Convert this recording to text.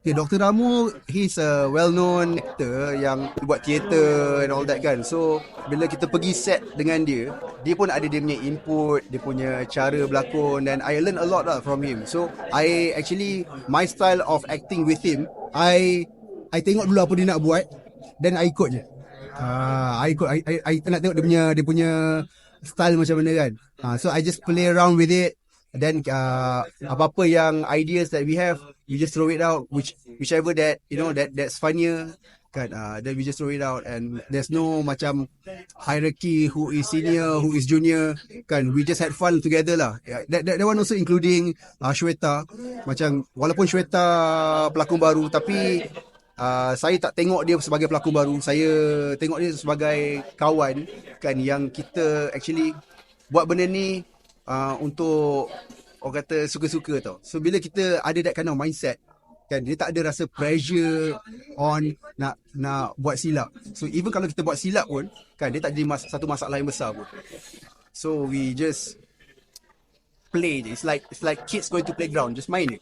Okay, Dr. Ramu, he's a well-known actor yang buat teater and all that kan. So, bila kita pergi set dengan dia, dia pun ada dia punya input, dia punya cara berlakon dan I learn a lot lah from him. So, I actually, my style of acting with him, I I tengok dulu apa dia nak buat, then I ikut je. Ah, I ikut, I, I, I nak tengok dia punya, dia punya style macam mana kan. Ah, so, I just play around with it. Then uh, apa-apa yang ideas that we have, we just throw it out. Which whichever that you know that that's funnier, kan? Uh, then we just throw it out, and there's no macam hierarchy who is senior, who is junior, kan? We just had fun together lah. Yeah, that, that that one also including uh, Shweta. Macam walaupun Shweta pelakon baru, tapi Uh, saya tak tengok dia sebagai pelakon baru. Saya tengok dia sebagai kawan kan yang kita actually buat benda ni uh, untuk orang kata suka-suka tau. So bila kita ada that kind of mindset kan dia tak ada rasa pressure on nak nak buat silap. So even kalau kita buat silap pun kan dia tak jadi mas- satu masalah yang besar pun. So we just play je. It's like it's like kids going to playground just main je.